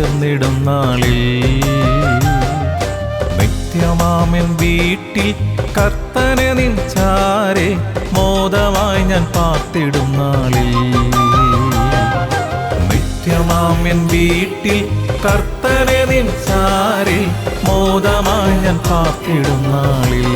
ചേർന്നിടും നാളിൽ. നിത്യമാമൻ വീട്ടിൽ കർത്തനെ നിൻചാരെ മോദമായി ഞാൻ പാത്തിടും നാളിൽ. നിത്യമാമൻ വീട്ടിൽ കർത്തനെ നിൻചാരെ മോദമായി ഞാൻ പാത്തിടും നാളിൽ.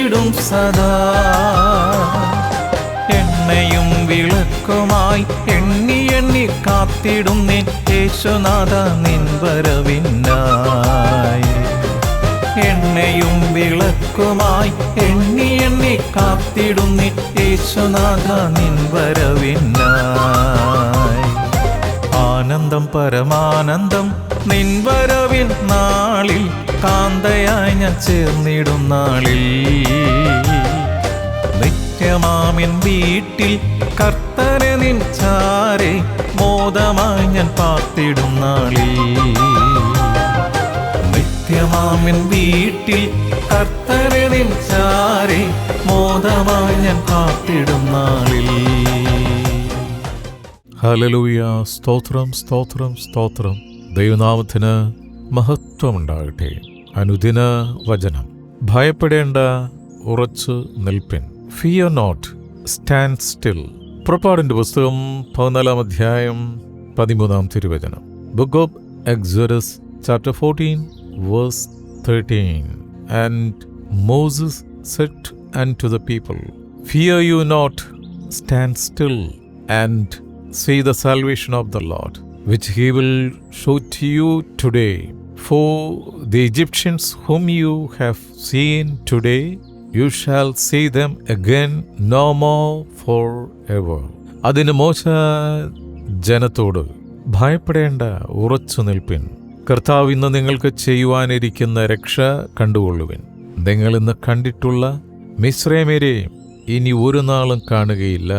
തുടിച്ചിടും സദാ. എണ്ണയും വിളക്കുമായി എണ്ണി എണ്ണി കാത്തിടും നിൻ യേശുനാഥ നിൻ എണ്ണയും വിളക്കുമായി എണ്ണി എണ്ണി കാത്തിടും നിൻ യേശുനാഥ നിൻ ആനന്ദം പരമാനന്ദം. നിൻവരവിൽ നാളിൽ കാന്തയായി ഞാൻ ചേർന്നിടും നാളിൽ. നിത്യമാമിൻ വീട്ടിൽ കർത്തനെ നിൻ ചാരെ മോദമായി ഞാൻ പാർത്തിടും നാളിൽ. നിത്യമാമിൻ വീട്ടിൽ കർത്തനെ നിൻ ചാരെ മോദമായി ഞാൻ പാർത്തിടും നാളിൽ. ഹലലൂയ സ്തോത്രം സ്തോത്രം സ്തോത്രം. ദൈവനാമത്തിന് മഹത്വമുണ്ടാകട്ടെ. അനുദിന വചനം. ഭയപ്പെടേണ്ട ഉറച്ചു നിൽപ്പിൻ. ഫിയർ നോട്ട് സ്റ്റാൻഡ് സ്റ്റിൽ പുറപ്പാടിന്റെ പുസ്തകം പതിനാലാം അധ്യായം പതിമൂന്നാം തിരുവചനം. Book of Exodus chapter fourteen verse thirteen and Moses said and to the people fear you not stand still still and see the salvation of the Lord, which he will show to you today. For the Egyptians whom you have seen today, you shall see them again no more forever. അതിന് മോശ ജനത്തോട് ഭയപ്പെടേണ്ട ഉറച്ചു നിൽപ്പിൻ കർത്താവ് ഇന്ന് നിങ്ങൾക്ക് ചെയ്യുവാനിരിക്കുന്ന രക്ഷ കണ്ടുകൊള്ളുവിൻ നിങ്ങൾ ഇന്ന് കണ്ടിട്ടുള്ള മിശ്രമേരെ ഇനി ഒരു നാളും കാണുകയില്ല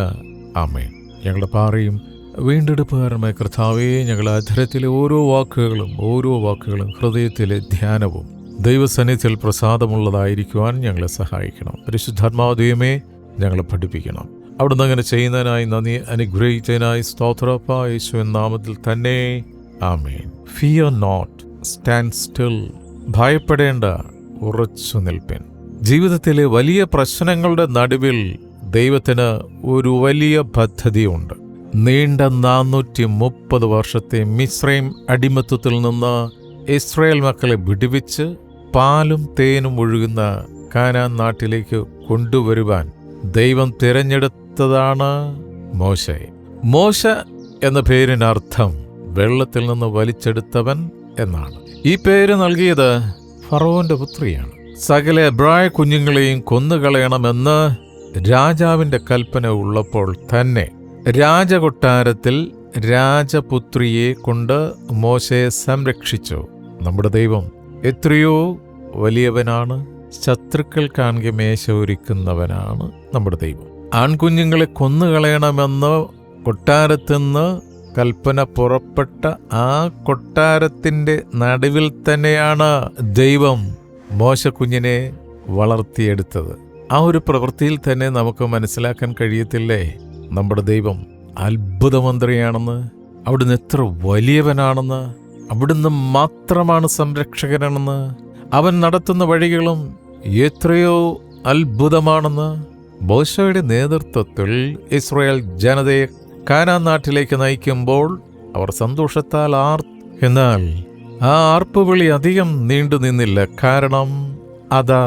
ആമേൻ ഞങ്ങളുടെ പാറയും. വീണ്ടെടുപ്പുകാരമായ കർത്താവേ ഞങ്ങളുടെ അധരത്തിലെ ഓരോ വാക്കുകളും ഓരോ വാക്കുകളും ഹൃദയത്തിലെ ധ്യാനവും ദൈവസന്നിധിയിൽ പ്രസാദമുള്ളതായിരിക്കുവാൻ ഞങ്ങളെ സഹായിക്കണം. പരിശുദ്ധാത്മാവ് ദൈവമേ ഞങ്ങളെ പഠിപ്പിക്കണം. അവിടുന്ന് അങ്ങനെ ചെയ്യുന്നതിനായി നന്ദി അനുഗ്രഹിച്ചതിനായി സ്തോത്രപ്പ എന്ന നാമത്തിൽ തന്നെ. ആമേൻ. ഫിയർ നോട്ട് സ്റ്റാൻഡ് സ്റ്റിൽ ഭയപ്പെടേണ്ട. ഉറച്ചു നിൽപ്പൻ ജീവിതത്തിലെ വലിയ പ്രശ്നങ്ങളുടെ നടുവിൽ ദൈവത്തിന് ഒരു വലിയ പദ്ധതിയുണ്ട്. നീണ്ട നാനൂറ്റി മുപ്പത് വർഷത്തെ മിശ്രൈം അടിമത്വത്തിൽ നിന്ന് ഇസ്രായേൽ മക്കളെ വിടുവിച്ച് പാലും തേനും ഒഴുകുന്ന കാനാൻ നാട്ടിലേക്ക് കൊണ്ടുവരുവാൻ ദൈവം തിരഞ്ഞെടുത്തതാണ് മോശ. മോശ എന്ന പേരിനർത്ഥം വെള്ളത്തിൽ നിന്ന് വലിച്ചെടുത്തവൻ എന്നാണ്. ഈ പേര് നൽകിയത് ഫറോന്റെ പുത്രിയാണ്. സകല എബ്രായ കുഞ്ഞുങ്ങളെയും കൊന്നുകളയണമെന്ന് രാജാവിന്റെ കൽപ്പന ഉള്ളപ്പോൾ തന്നെ രാജകൊട്ടാരത്തിൽ രാജപുത്രിയെ കൊണ്ട് മോശയെ സംരക്ഷിച്ചു. നമ്മുടെ ദൈവം എത്രയോ വലിയവനാണ്. ശത്രുക്കൾ കാണുക മേശ ഒരുക്കുന്നവനാണ് നമ്മുടെ ദൈവം. ആൺകുഞ്ഞുങ്ങളെ കൊന്നുകളയണമെന്ന് കൊട്ടാരത്തിന്ന് കൽപ്പന പുറപ്പെട്ട ആ കൊട്ടാരത്തിന്റെ നടുവിൽ തന്നെയാണ് ദൈവം മോശക്കുഞ്ഞിനെ വളർത്തിയെടുത്തത്. ആ ഒരു പ്രവൃത്തിയിൽ തന്നെ നമുക്ക് മനസ്സിലാക്കാൻ കഴിയത്തില്ലേ? നമ്മുടെ ദൈവം അത്ഭുതമന്ത്രിയാണെന്ന് അവിടുന്ന് എത്ര വലിയവനാണെന്ന് അവിടുന്ന് മാത്രമാണ് സംരക്ഷകനാണെന്ന് അവൻ നടത്തുന്ന വഴികളും എത്രയോ അത്ഭുതമാണെന്ന് ബോശയുടെ നേതൃത്വത്തിൽ ഇസ്രായേൽ ജനതയെ കാനാ നാട്ടിലേക്ക് നയിക്കുമ്പോൾ അവർ സന്തോഷത്താൽ ആർ എന്നാൽ ആ ആർപ്പുവിളി അധികം നീണ്ടു നിന്നില്ല കാരണം അതാ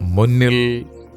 മുന്നിൽ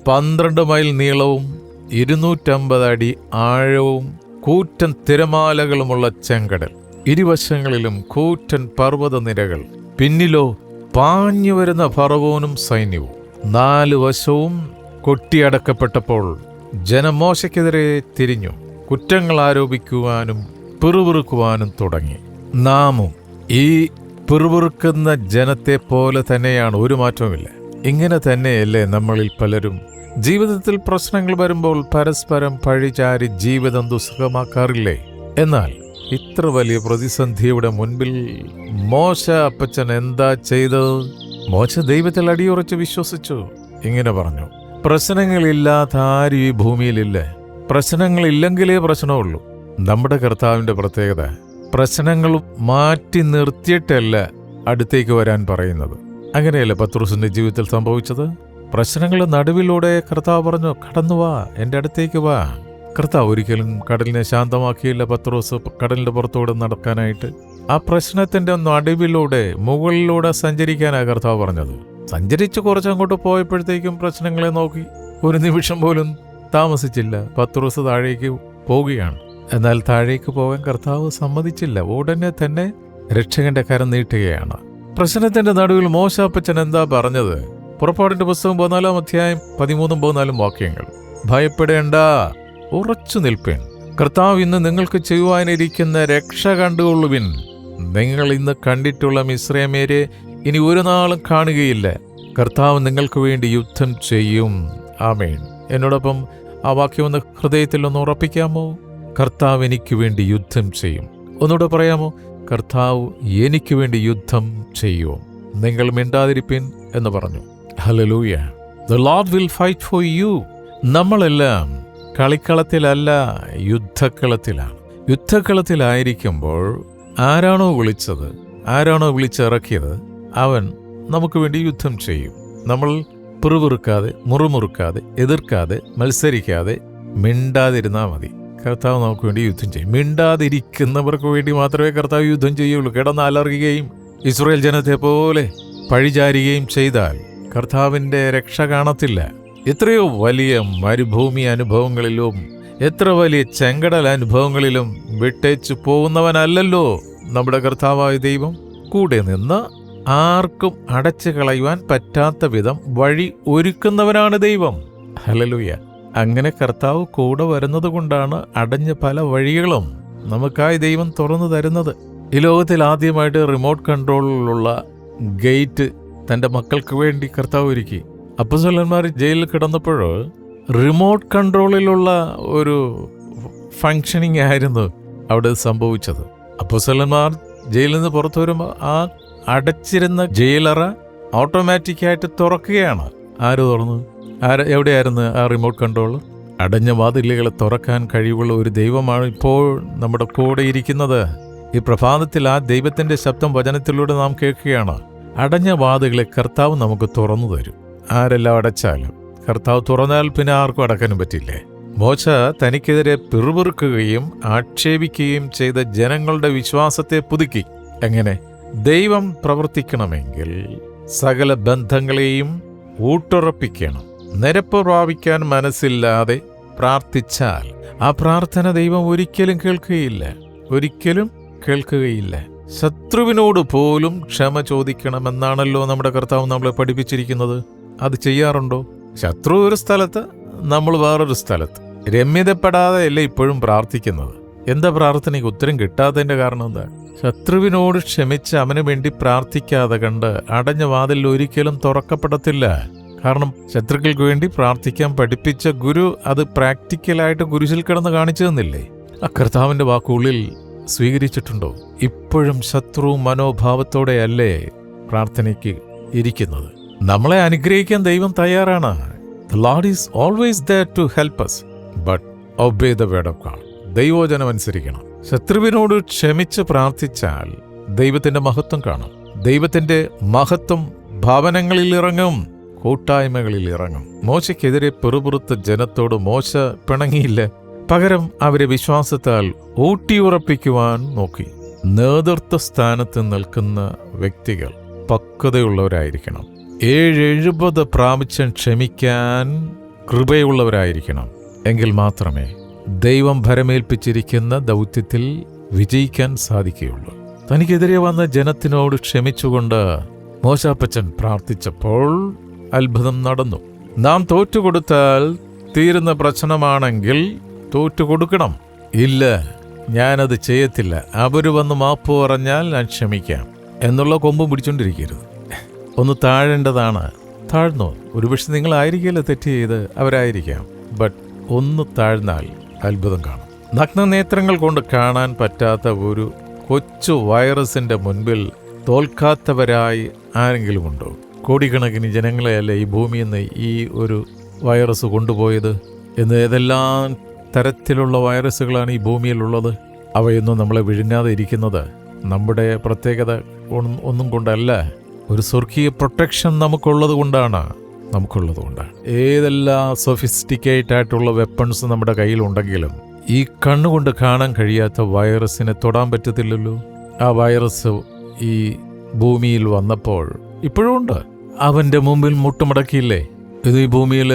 പന്ത്രണ്ട് മൈൽ നീളവും ഇരുന്നൂറ്റമ്പത് അടി ആഴവും കൂറ്റൻ തിരമാലകളുമുള്ള ചെങ്കടൽ. ഇരുവശങ്ങളിലും കൂറ്റൻ പർവതനിരകൾ. പിന്നിലോ പാഞ്ഞു വരുന്ന ഫറവോനും സൈന്യവും. നാല് വശവും കൊട്ടിയടക്കപ്പെട്ടപ്പോൾ ജനമോശയ്ക്കെതിരെ തിരിഞ്ഞു. കുറ്റങ്ങൾ ആരോപിക്കുവാനും പിറുപിറുക്കുവാനും തുടങ്ങി. നാമും ഈ പിറുപിറുക്കുന്ന ജനത്തെ പോലെ തന്നെയാണ്. ഒരു മാറ്റവുമില്ല. ഇങ്ങനെ തന്നെയല്ലേ നമ്മളിൽ പലരും. ജീവിതത്തിൽ പ്രശ്നങ്ങൾ വരുമ്പോൾ പരസ്പരം പഴിചാരി ജീവിതം ദുസ്സഹമാക്കാറില്ലേ? എന്നാൽ ഇത്ര വലിയ പ്രതിസന്ധിയുടെ മുൻപിൽ മോശ അപ്പച്ചൻ എന്താ ചെയ്തത്? മോശ ദൈവത്തിൽ അടിയുറച്ച് വിശ്വസിച്ചു. ഇങ്ങനെ പറഞ്ഞു പ്രശ്നങ്ങളില്ലാത്ത ആരും ഈ ഭൂമിയിലില്ല. പ്രശ്നങ്ങളില്ലെങ്കിലേ പ്രശ്നമുള്ളൂ. നമ്മുടെ കർത്താവിന്റെ പ്രത്യേകത പ്രശ്നങ്ങൾ മാറ്റി നിർത്തിയിട്ടല്ല അടുത്തേക്ക് വരാൻ പറയുന്നത്. അങ്ങനെയല്ലേ പത്രോസിന്റെ ജീവിതത്തിൽ സംഭവിച്ചത്? പ്രശ്നങ്ങളുടെ നടുവിലൂടെ കർത്താവ് പറഞ്ഞു കടന്നു വാ എന്റെ അടുത്തേക്ക് വാ. കർത്താവ് ഒരിക്കലും കടലിനെ ശാന്തമാക്കിയില്ല പത്രോസ് കടലിന്റെ പുറത്തൂടെ നടക്കാനായിട്ട്. ആ പ്രശ്നത്തിന്റെ നടുവിലൂടെ മുകളിലൂടെ സഞ്ചരിക്കാനാണ് കർത്താവ് പറഞ്ഞത്. സഞ്ചരിച്ച് കുറച്ചങ്ങോട്ട് പോയപ്പോഴത്തേക്കും പ്രശ്നങ്ങളെ നോക്കി. ഒരു നിമിഷം പോലും താമസിച്ചില്ല. പത്രോസ് താഴേക്ക് പോവുകയാണ്. എന്നാൽ താഴേക്ക് പോകാൻ കർത്താവ് സമ്മതിച്ചില്ല. ഉടനെ തന്നെ രക്ഷകന്റെ കരം നീട്ടുകയാണ്. പ്രശ്നത്തിന്റെ നടുവിൽ മോശാപ്പച്ചൻ എന്താ പറഞ്ഞത്? പുറപ്പാടിന്റെ പുസ്തകം പതിനാലാം അധ്യായം പതിമൂന്നും പതിനാലും വാക്യങ്ങൾ. ഭയപ്പെടേണ്ട ഉറച്ചു നിൽപ്പേൻ. കർത്താവ് ഇന്ന് നിങ്ങൾക്ക് ചെയ്യുവാനിരിക്കുന്ന രക്ഷ കണ്ടുകൊള്ളുവിൻ. നിങ്ങൾ ഇന്ന് കണ്ടിട്ടുള്ള മിശ്രമേരെ ഇനി ഒരു നാളും കാണുകയില്ല. കർത്താവ് നിങ്ങൾക്ക് വേണ്ടി യുദ്ധം ചെയ്യും. ആമേൻ. എന്നോടൊപ്പം ആ വാക്യം ഒന്ന് ഹൃദയത്തിൽ ഒന്ന് ഉറപ്പിക്കാമോ? കർത്താവ് എനിക്ക് വേണ്ടി യുദ്ധം ചെയ്യും. ഒന്നുകൂടെ പറയാമോ? കർത്താവ് എനിക്ക് വേണ്ടി യുദ്ധം ചെയ്യും. നിങ്ങൾ മിണ്ടാതിരിപ്പിൻ എന്ന് പറഞ്ഞു. Hallelujah the Lord will fight for you നമ്മളെല്ലാം കളിക്കളത്തിലല്ല യുദ്ധക്കളത്തിലാണ്. യുദ്ധക്കളത്തിലായിരിക്കുമ്പോൾ ആരാണോ വിളിച്ചത് ആരാണോ വിളിച്ചിറക്കിയത് അവൻ നമുക്ക് വേണ്ടി യുദ്ധം ചെയ്യും. നമ്മൾ പിറുപിറുക്കാതെ മുറുമുറുക്കാതെ എതിർക്കാതെ മത്സരിക്കാതെ മിണ്ടാതിരുന്നാൽ മതി. കർത്താവ് നമുക്ക് വേണ്ടി യുദ്ധം ചെയ്യും. മിണ്ടാതിരിക്കുന്നവർക്ക് വേണ്ടി മാത്രമേ കർത്താവ് യുദ്ധം ചെയ്യുള്ളൂ. കിടന്ന് അലറുകയും ഇസ്രയേൽ ജനത്തെ പോലെ പഴിചാരുകയും ചെയ്താൽ കർത്താവിന്റെ രക്ഷ കാണത്തില്ല. എത്രയോ വലിയ മരുഭൂമി അനുഭവങ്ങളിലും എത്ര വലിയ ചെങ്കടൽ അനുഭവങ്ങളിലും വിട്ടേച്ചു പോകുന്നവനല്ലല്ലോ നമ്മുടെ കർത്താവായ ദൈവം. കൂടെ നിന്ന് ആർക്കും അടച്ചു കളയുവാൻ പറ്റാത്ത വിധം വഴി ഒരുക്കുന്നവനാണ് ദൈവം. ഹലലുയ അങ്ങനെ കർത്താവ് കൂടെ വരുന്നത് കൊണ്ടാണ് അടഞ്ഞ പല വഴികളും നമുക്കായി ദൈവം തുറന്നു തരുന്നത്. ഈ ലോകത്തിൽ ആദ്യമായിട്ട് റിമോട്ട് കൺട്രോളിലുള്ള ഗേറ്റ് തന്റെ മക്കൾക്ക് വേണ്ടി കർത്താവ് ഒരുക്കി. അപ്പസലന്മാർ ജയിലിൽ കിടന്നപ്പോഴോ റിമോട്ട് കൺട്രോളിലുള്ള ഒരു ഫങ്ഷനിങ് ആയിരുന്നു അവിടെ സംഭവിച്ചത്. അപ്പസലന്മാർ ജയിലിൽ നിന്ന് പുറത്തു വരുമ്പോൾ ആ അടച്ചിരുന്ന ജയിലറ ഓട്ടോമാറ്റിക്കായിട്ട് തുറക്കുകയാണ്. ആര് തുറന്നു? ആര് എവിടെയായിരുന്നു ആ റിമോട്ട് കൺട്രോൾ അടഞ്ഞ വാതിലുകളെ തുറക്കാൻ കഴിവുള്ള ഒരു ദൈവമാണ് ഇപ്പോൾ നമ്മുടെ കൂടെ ഇരിക്കുന്നത്. ഈ പ്രഭാതത്തിൽ ആ ദൈവത്തിന്റെ ശബ്ദം വചനത്തിലൂടെ നാം കേൾക്കുകയാണ്. അടഞ്ഞ വാതുകളെ കർത്താവ് നമുക്ക് തുറന്നു തരും. ആരെല്ലാം അടച്ചാലും കർത്താവ് തുറന്നാൽ പിന്നെ ആർക്കും അടക്കാനും പറ്റില്ലേ? മോശ തനിക്കെതിരെ പിറുപിറുക്കുകയും ആക്ഷേപിക്കുകയും ചെയ്ത ജനങ്ങളുടെ വിശ്വാസത്തെ പുതുക്കി. എങ്ങനെ? ദൈവം പ്രവർത്തിക്കണമെങ്കിൽ സകല ബന്ധങ്ങളെയും ഊട്ടുറപ്പിക്കണം. നിരപ്പ് പ്രാപിക്കാൻ മനസ്സില്ലാതെ പ്രാർത്ഥിച്ചാൽ ആ പ്രാർത്ഥന ദൈവം ഒരിക്കലും കേൾക്കുകയില്ല. ഒരിക്കലും കേൾക്കുകയില്ല. ശത്രുവിനോട് പോലും ക്ഷമ ചോദിക്കണമെന്നാണല്ലോ നമ്മുടെ കർത്താവ് നമ്മളെ പഠിപ്പിച്ചിരിക്കുന്നത്. അത് ചെയ്യാറുണ്ടോ? ശത്രു ഒരു സ്ഥലത്ത് നമ്മൾ വേറൊരു സ്ഥലത്ത്. രമ്യതപ്പെടാതെ അല്ലേ ഇപ്പോഴും പ്രാർത്ഥിക്കുന്നത്? എന്താ പ്രാർത്ഥനയ്ക്ക് ഉത്തരം കിട്ടാത്തതിന്റെ കാരണം എന്താ? ശത്രുവിനോട് ക്ഷമിച്ച് അവന് വേണ്ടി പ്രാർത്ഥിക്കാതെ കണ്ട് അടഞ്ഞ വാതിൽ ഒരിക്കലും തുറക്കപ്പെടത്തില്ല. കാരണം ശത്രുക്കൾക്ക് വേണ്ടി പ്രാർത്ഥിക്കാൻ പഠിപ്പിച്ച ഗുരു അത് പ്രാക്ടിക്കലായിട്ട് ഗുരുശിൽ കിടന്ന് കാണിച്ചു തന്നില്ലേ? ആ കർത്താവിന്റെ വാക്കുള്ളിൽ സ്വീകരിച്ചിട്ടുണ്ടോ? ഇപ്പോഴും ശത്രു മനോഭാവത്തോടെയല്ലേ പ്രാർത്ഥനയ്ക്ക് ഇരിക്കുന്നത്? നമ്മളെ അനുഗ്രഹിക്കാൻ ദൈവം തയ്യാറാണ്. Lord is always there to help us but obey the word of God ദൈവോചനം അനുസരിക്കണം. ശത്രുവിനോട് ക്ഷമിച്ച് പ്രാർത്ഥിച്ചാൽ ദൈവത്തിന്റെ മഹത്വം കാണും. ദൈവത്തിന്റെ മഹത്വം ഭവനങ്ങളിൽ ഇറങ്ങും കൂട്ടായ്മകളിൽ ഇറങ്ങും. മോശയ്ക്കെതിരെ പെറുപുറുത്ത ജനത്തോട് മോശ പിണങ്ങിയില്ല? പകരം അവരെ വിശ്വാസത്താൽ ഊട്ടിയുറപ്പിക്കുവാൻ നോക്കി. നേതൃത്വ സ്ഥാനത്ത് നിൽക്കുന്ന വ്യക്തികൾ പക്വതയുള്ളവരായിരിക്കണം. ഏഴ് എഴുപത് പ്രാപിച്ചം ക്ഷമിക്കാൻ കൃപയുള്ളവരായിരിക്കണം. എങ്കിൽ മാത്രമേ ദൈവം ഭരമേൽപ്പിച്ചിരിക്കുന്ന ദൗത്യത്തിൽ വിജയിക്കാൻ സാധിക്കുകയുള്ളൂ. തനിക്കെതിരെ വന്ന ജനത്തിനോട് ക്ഷമിച്ചുകൊണ്ട് മോശാപ്പച്ചൻ പ്രാർത്ഥിച്ചപ്പോൾ അത്ഭുതം നടന്നു. നാം തോറ്റുകൊടുത്താൽ തീരുന്ന പ്രശ്നമാണെങ്കിൽ തോറ്റുകൊടുക്കണം. ഇല്ല ഞാനത് ചെയ്യത്തില്ല. അവർ വന്ന് മാപ്പ് പറഞ്ഞാൽ ഞാൻ ക്ഷമിക്കാം. എന്നുള്ള കൊമ്പും പിടിച്ചോണ്ടിരിക്കരുത്. ഒന്ന് താഴേണ്ടതാണ്. താഴ്ന്നു? ഒരുപക്ഷെ നിങ്ങളായിരിക്കില്ല തെറ്റ് ചെയ്ത് അവരായിരിക്കാം. ബട്ട് ഒന്ന് താഴ്ന്നാൽ അത്ഭുതം കാണും. നഗ്നനേത്രങ്ങൾ കൊണ്ട് കാണാൻ പറ്റാത്ത ഒരു കൊച്ചു വൈറസിന്റെ മുൻപിൽ തോൽക്കാത്തവരായി ആരെങ്കിലും ഉണ്ടോ? കോടിക്കണക്കിന് ജനങ്ങളെയല്ലേ ഈ ഭൂമിയിൽ നിന്ന് ഈ ഒരു വൈറസ് കൊണ്ടുപോയത്? എന്ന് ഏതെല്ലാം തരത്തിലുള്ള വൈറസുകളാണ് ഈ ഭൂമിയിലുള്ളത്. അവയൊന്നും നമ്മളെ വിഴുങ്ങാതെ ഇരിക്കുന്നത്. നമ്മുടെ പ്രത്യേകത ഒന്നും- കൊണ്ടല്ല. ഒരു സ്വർഗീയ പ്രൊട്ടക്ഷൻ നമുക്കുള്ളത് കൊണ്ടാണ്. നമുക്കുള്ളത് കൊണ്ടാണ്. ഏതെല്ലാം സൊഫിസ്റ്റിക്കേറ്റ് ആയിട്ടുള്ള വെപ്പൺസ് നമ്മുടെ കയ്യിലുണ്ടെങ്കിലും ഈ കണ്ണുകൊണ്ട് കാണാൻ കഴിയാത്ത വൈറസിനെ തൊടാൻ പറ്റത്തില്ലല്ലോ. ആ വൈറസ് ഈ ഭൂമിയിൽ വന്നപ്പോൾ ഇപ്പോഴും ഉണ്ട്. അവന്റെ മുമ്പിൽ മുട്ടുമടക്കിയില്ലേ? ഇത് ഈ ഭൂമിയിൽ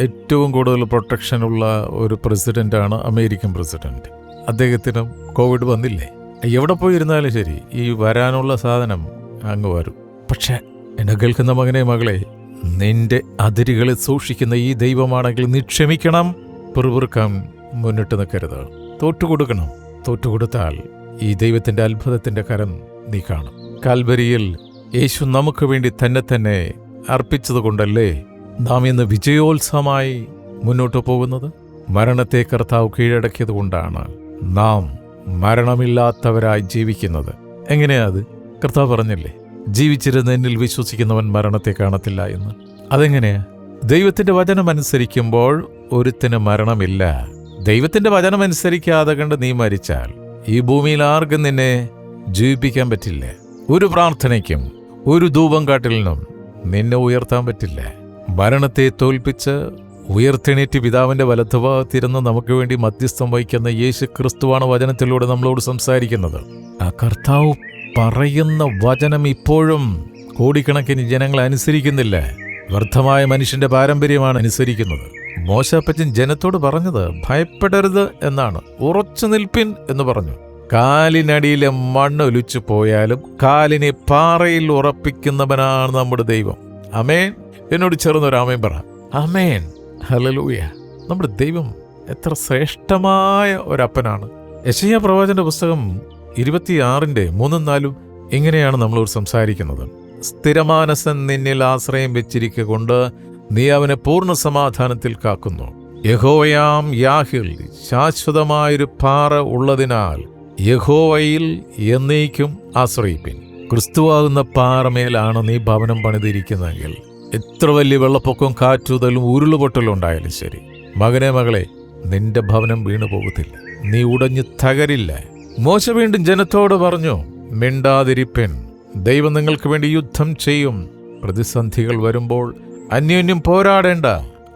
ഏറ്റവും കൂടുതൽ പ്രൊട്ടക്ഷൻ ഉള്ള ഒരു പ്രസിഡന്റാണ് അമേരിക്കൻ പ്രസിഡന്റ് അദ്ദേഹത്തിനും കോവിഡ് വന്നില്ലേ? എവിടെ പോയിരുന്നാലും ശരി ഈ വരാനുള്ള സാധനം അങ്ങ് വരും. പക്ഷെ എന്നെ കേൾക്കുന്ന മകനെ മകളെ നിന്റെ അതിരുകളെ സൂക്ഷിക്കുന്ന ഈ ദൈവമാണെങ്കിൽ നീ ക്ഷമിക്കണം. പിറുപിറുക്കാൻ മുന്നിട്ട് നിൽക്കരുത്. തോറ്റുകൊടുക്കണം തോറ്റുകൊടുത്താൽ ഈ ദൈവത്തിന്റെ അത്ഭുതത്തിന്റെ കരം നീ കാണും. കാൽബരിയിൽ യേശു നമുക്ക് വേണ്ടി തന്നെ തന്നെ അർപ്പിച്ചതുകൊണ്ടല്ലേ നാം ഇന്ന് വിജയോത്സവമായി മുന്നോട്ട് പോകുന്നത് മരണത്തെ കർത്താവ് കീഴടക്കിയത് കൊണ്ടാണ്. നാം മരണമില്ലാത്തവരായി ജീവിക്കുന്നത്. എങ്ങനെയാ അത്? കർത്താവ് പറഞ്ഞില്ലേ ജീവിച്ചിരുന്ന എന്നിൽ വിശ്വസിക്കുന്നവൻ മരണത്തെ കാണത്തില്ല എന്ന്. അതെങ്ങനെയാ ദൈവത്തിന്റെ വചനം അനുസരിക്കുമ്പോൾ ഒരുത്തിന് മരണമില്ല. ദൈവത്തിന്റെ വചനം അനുസരിക്കാതെ കണ്ട് നീ മരിച്ചാൽ ഈ ഭൂമിയിൽ ആർക്കും നിന്നെ ജീവിപ്പിക്കാൻ പറ്റില്ല. ഒരു പ്രാർത്ഥനയ്ക്കും ഒരു ധൂപം കാട്ടിലിനും നിന്നെ ഉയർത്താൻ പറ്റില്ല. മരണത്തെ തോൽപ്പിച്ച് ഉയർത്തെണീറ്റ് പിതാവിന്റെ വലത്തുഭാഗത്തിരുന്ന് നമുക്ക് വേണ്ടി മധ്യസ്ഥം വഹിക്കുന്ന യേശു ക്രിസ്തുവാണ് വചനത്തിലൂടെ നമ്മളോട് സംസാരിക്കുന്നത്. ആ കർത്താവ് പറയുന്ന വചനം ഇപ്പോഴും കോടിക്കണക്കിന് ജനങ്ങൾ അനുസരിക്കുന്നില്ല. വ്യർത്ഥമായ മനുഷ്യന്റെ പാരമ്പര്യമാണ് അനുസരിക്കുന്നത്. മോശപ്പച്ചൻ ജനത്തോട് പറഞ്ഞത് ഭയപ്പെടരുത് എന്നാണ്. ഉറച്ചു നിൽപ്പിൻ എന്ന് പറഞ്ഞു. കാലിനടിയിലെ മണ്ണ് ഒലിച്ചു പോയാലും കാലിനെ പാറയിൽ ഉറപ്പിക്കുന്നവനാണ് നമ്മുടെ ദൈവം. അമേൻ എന്നോട് ചേർന്നൊരു ആമേൻ പറ. അമേൻ ഹലലൂയ നമ്മുടെ ദൈവം എത്ര ശ്രേഷ്ഠമായ ഒരപ്പനാണ്. യശയ്യ പ്രവാചന്റെ പുസ്തകം ഇരുപത്തിയാറിന്റെ മൂന്നും നാലും ഇങ്ങനെയാണ് നമ്മളോട് സംസാരിക്കുന്നത്. സ്ഥിരമാനസൻ നിന്നിൽ ആശ്രയം വെച്ചിരിക്കുക കൊണ്ട് നീ അവനെ പൂർണ സമാധാനത്തിൽ കാക്കുന്നു. യഹോവയാം യാഹിൽ ശാശ്വതമായൊരു പാറ ഉള്ളതിനാൽ യഹോവയിൽ എന്നേക്കും ആശ്രയിപ്പിൻ. ക്രിസ്തുവാകുന്ന പാറമേലാണ് നീ ഭവനം പണിതിരിക്കുന്നതെങ്കിൽ എത്ര വലിയ വെള്ളപ്പൊക്കം കാറ്റുതലും ഉരുളുപൊട്ടലും ഉണ്ടായാലും ശരി. മകനെ മകളെ നിന്റെ ഭവനം വീണു പോകത്തില്ല. നീ ഉടഞ്ഞു തകരില്ല. മോശ വീണ്ടും ജനത്തോട് പറഞ്ഞു മിണ്ടാതിരിപ്പൻ. ദൈവം നിങ്ങൾക്ക് വേണ്ടി യുദ്ധം ചെയ്യും. പ്രതിസന്ധികൾ വരുമ്പോൾ അന്യോന്യം പോരാടേണ്ട.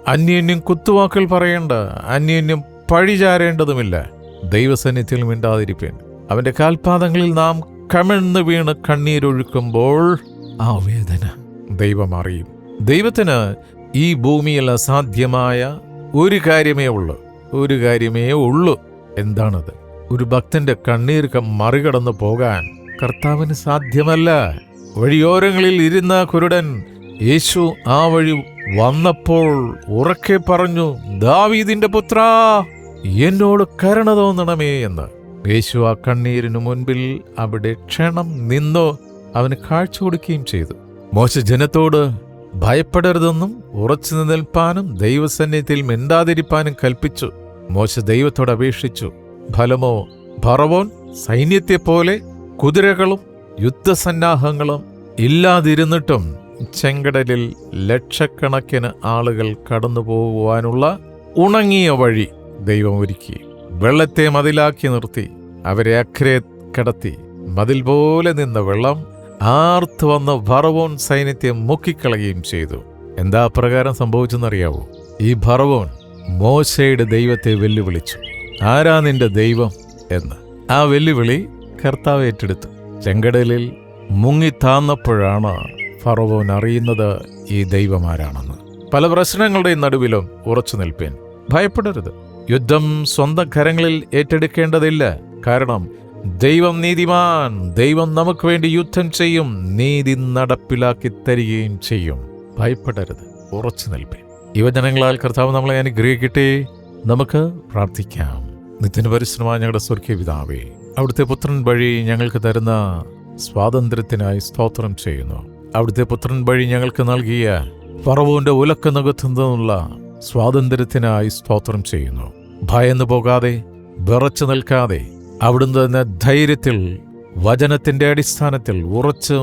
അന്യോന്യം കുത്തുവാക്കുകൾ പറയേണ്ട. അന്യോന്യം പഴിചാരേണ്ടതുമില്ല ദൈവസന്നിധിയിൽ മിണ്ടാതിരിപ്പൻ. അവന്റെ കാൽപാദങ്ങളിൽ നാം കമിഴ്ന്ന് വീണ് കണ്ണീരൊഴുക്കുമ്പോൾ ആ വേദന ദൈവം അറിയും. ദൈവത്തിന് ഈ ഭൂമിയിൽ അസാധ്യമായ ഒരു കാര്യമേ ഉള്ളൂ. ഒരു കാര്യമേ ഉള്ളൂ. എന്താണത്? ഒരു ഭക്തന്റെ കണ്ണീർ മറികടന്നു പോകാൻ കർത്താവിന് സാധ്യമല്ല. വഴിയോരങ്ങളിൽ ഇരുന്ന കുരുടൻ യേശു ആ വഴി വന്നപ്പോൾ ഉറക്കെ പറഞ്ഞു ദാവീദിന്റെ പുത്രാ എന്നോട് കരുണ തോന്നണമേ എന്ന്. യേശു ആ കണ്ണീരിനു മുൻപിൽ അവിടെ ക്ഷണം നിന്നോ. അവന് കാഴ്ച കൊടുക്കുകയും ചെയ്തു. മോശ ജനത്തോട് ഭയപ്പെടരുതെന്നും ഉറച്ചു നിൽപ്പാനും ദൈവസന്നിധിയിൽ മിണ്ടാതിരിപ്പാനും കൽപ്പിച്ചു. മോശ ദൈവത്തോട് അപേക്ഷിച്ചു. ഫലമോ ഭറവോൻ സൈന്യത്തെപ്പോലെ കുതിരകളും യുദ്ധസന്നാഹങ്ങളും ഇല്ലാതിരുന്നിട്ടും ചെങ്കടലിൽ ലക്ഷക്കണക്കിന് ആളുകൾ കടന്നു പോകുവാനുള്ള ഉണങ്ങിയ വഴി ദൈവം ഒരുക്കി. വെള്ളത്തെ മതിലാക്കി നിർത്തി. അവരെ അക്രേ കടത്തി. മതിൽ പോലെ നിന്ന വെള്ളം ആർത്ത് വന്ന ഭറവോൻ സൈന്യത്തെ മുക്കിക്കളയുകയും ചെയ്തു. എന്താ പ്രകാരം സംഭവിച്ചെന്നറിയാവോ? ഈ ഭറവോൻ മോശയുടെ ദൈവത്തെ വെല്ലുവിളിച്ചു. ആരാ നിന്റെ ദൈവം? എന്ന്. ആ വെല്ലുവിളി കർത്താവ് ഏറ്റെടുത്തു. ചെങ്കടലിൽ മുങ്ങിത്താന്നപ്പോഴാണ് ഫറവോൻ അറിയുന്നത് ഈ ദൈവമാരാണെന്ന് പല പ്രശ്നങ്ങളുടെയും നടുവിലും ഉറച്ചു നിൽപ്പേൻ. ഭയപ്പെടരുത്. യുദ്ധം സ്വന്തം കരങ്ങളിൽ ഏറ്റെടുക്കേണ്ടതില്ല. കാരണം ദൈവം നീതിമാൻ ദൈവം നമുക്ക് വേണ്ടി യുദ്ധം ചെയ്യും നീതി നടപ്പിലാക്കി തരികയും ചെയ്യും. ഭയപ്പെടരുത് ഉറച്ചു നിൽപ്പേ. യുവജനങ്ങളാൽ കർത്താവ് നമ്മളെ അനുഗ്രഹിക്കട്ടെ. നമുക്ക് പ്രാർത്ഥിക്കാം. നിത്യന് പരിശ്രമമായ ഞങ്ങളുടെ സ്വർഗീയ പിതാവേ അവിടുത്തെ പുത്രൻ വഴി ഞങ്ങൾക്ക് തരുന്ന സ്വാതന്ത്ര്യത്തിനായി സ്തോത്രം ചെയ്യുന്നു. അവിടുത്തെ പുത്രൻ വഴി ഞങ്ങൾക്ക് നൽകിയ പറവുവിന്റെ ഉലക്ക നികത്തുന്നതിനുള്ള സ്വാതന്ത്ര്യത്തിനായി സ്തോത്രം ചെയ്യുന്നു. ഭയന്നു പോകാതെ വിറച്ചു നിൽക്കാതെ അവിടുന്ന് തന്നെ ധൈര്യത്തിൽ വചനത്തിന്റെ അടിസ്ഥാനത്തിൽ ഉറച്ച്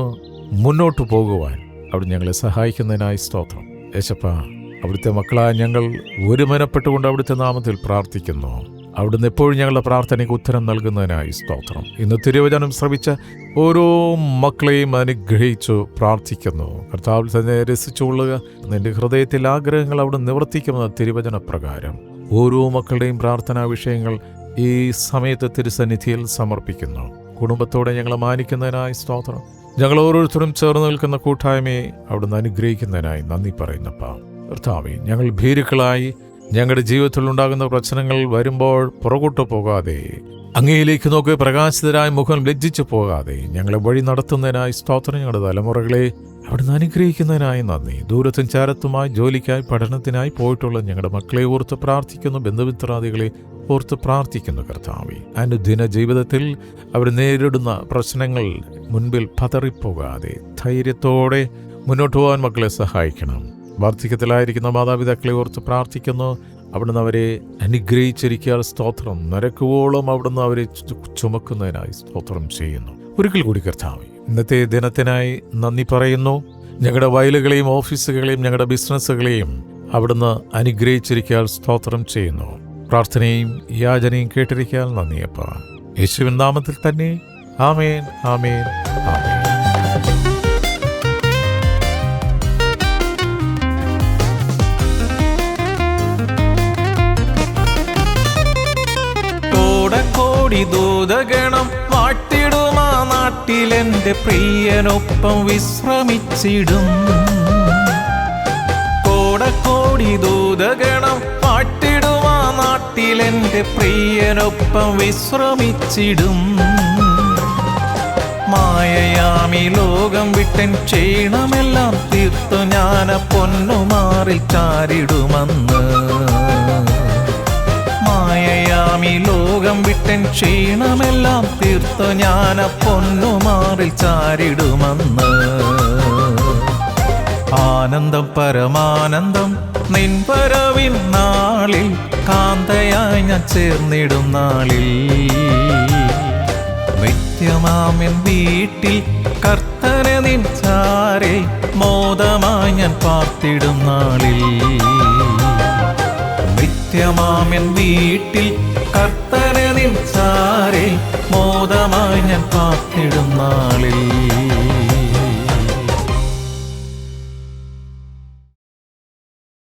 മുന്നോട്ട് പോകുവാൻ അവിടെ ഞങ്ങളെ സഹായിക്കുന്നതിനായി സ്തോത്രം. യേശപ്പ അവിടുത്തെ മക്കളായ ഞങ്ങൾ ഒരുമനപ്പെട്ടുകൊണ്ട് അവിടുത്തെ നാമത്തിൽ പ്രാർത്ഥിക്കുന്നു. അവിടുന്ന് എപ്പോഴും ഞങ്ങളുടെ പ്രാർത്ഥനയ്ക്ക് ഉത്തരം നൽകുന്നതിനായി സ്തോത്രം. ഇന്ന് തിരുവചനം ശ്രമിച്ച ഓരോ മക്കളെയും അനുഗ്രഹിച്ചു പ്രാർത്ഥിക്കുന്നു. കർത്താവിൽ തന്നെ രസിച്ചുകൊള്ളുക. നിന്റെ ഹൃദയത്തിൽ ആഗ്രഹങ്ങൾ അവിടെ നിവർത്തിക്കുന്ന തിരുവചന പ്രകാരം ഓരോ മക്കളുടെയും പ്രാർത്ഥനാ വിഷയങ്ങൾ ഈ സമയത്ത് തിരുസന്നിധിയിൽ സമർപ്പിക്കുന്നു. കുടുംബത്തോടെ ഞങ്ങളെ മാനിക്കുന്നതിനായി സ്തോത്രം. ഞങ്ങൾ ഓരോരുത്തരും ചേർന്ന് നിൽക്കുന്ന കൂട്ടായ്മയെ അവിടുന്ന് അനുഗ്രഹിക്കുന്നതിനായി നന്ദി പറയുന്നപ്പ. കർത്താവെ ഞങ്ങൾ ഭീരുക്കളായി ഞങ്ങളുടെ ജീവിതത്തിൽ ഉണ്ടാകുന്ന പ്രശ്നങ്ങൾ വരുമ്പോൾ പുറകോട്ട് പോകാതെ അങ്ങയിലേക്ക് നോക്കി പ്രകാശിതരായ മുഖം ലജ്ജിച്ചു പോകാതെ ഞങ്ങളെ വഴി നടത്തുന്നതിനായി സ്തോത്രം. ഞങ്ങളുടെ തലമുറകളെ അവിടുന്ന് അനുഗ്രഹിക്കുന്നതിനായി നന്ദി. ദൂരത്തും ചാരത്തുമായി ജോലിക്കായി പഠനത്തിനായി പോയിട്ടുള്ള ഞങ്ങളുടെ മക്കളെ ഓർത്ത് പ്രാർത്ഥിക്കുന്നു. ബന്ധുമിത്രാദികളെ ഓർത്ത് പ്രാർത്ഥിക്കുന്നു കർത്താവെ. അനുദിന ജീവിതത്തിൽ അവർ നേരിടുന്ന പ്രശ്നങ്ങൾ മുൻപിൽ പതറിപ്പോകാതെ ധൈര്യത്തോടെ മുന്നോട്ട് പോകാൻ മക്കളെ സഹായിക്കണം. വാർദ്ധക്യത്തിലായിരിക്കുന്ന മാതാപിതാക്കളെ ഓർത്ത് പ്രാർത്ഥിക്കുന്നു. അവിടുന്ന് അവരെ അനുഗ്രഹിച്ചിരിക്കാൻ സ്തോത്രം. നരക്കുവോളം അവിടുന്ന് അവരെ ചുമക്കുന്നതിനായി സ്തോത്രം ചെയ്യുന്നു. ഒരിക്കൽ കൂടി കർത്താവ് ഇന്നത്തെ ദിനത്തിനായി നന്ദി പറയുന്നു. ഞങ്ങളുടെ വയലുകളെയും ഓഫീസുകളെയും ഞങ്ങളുടെ ബിസിനസ്സുകളെയും അവിടുന്ന് അനുഗ്രഹിച്ചിരിക്കാൻ സ്തോത്രം ചെയ്യുന്നു. പ്രാർത്ഥനയും യാചനയും കേട്ടിരിക്കാൻ നന്ദിയപ്പ. യേശുവിൻ നാമത്തിൽ തന്നെ. ആമേൻ ആമേൻ ആമേൻ. കോടി ദൂതഗണം വാട്ടിടുമാ നാട്ടിലെന്റെ പ്രിയനൊപ്പം വിശ്രമിച്ചിടും. കോടക്കോടി ദൂതഗണം നാട്ടിലെന്റെ പ്രിയനൊപ്പം വിശ്രമിച്ചിടും. മായയാമി ലോകം വിട്ടൻ ക്ഷീണമെല്ലാം തീർത്തു ഞാന പൊന്നുമാറി ചാരിടുമെന്ന്. മായയാമി ലോകം വിട്ടൻ ക്ഷീണമെല്ലാം തീർത്തു ഞാന പൊന്നുമാറിൽ ചാരിടുമെന്ന്. ആനന്ദം പരമാനന്ദം നിൻ നാളിൽ കാന്തയായി ഞാൻ ചേർന്നിടും നാളിൽ. നിത്യമാമെൻ വീട്ടിൽ കർത്തനെ നിൻ ചാരെ മോദമായി ഞാൻ പാർത്തിടും നാളിൽ. നിത്യമാമെൻ വീട്ടിൽ കർത്തനെ നിൻ ചാരെ മോദമായി ഞാൻ പാർത്തിടും നാളിൽ.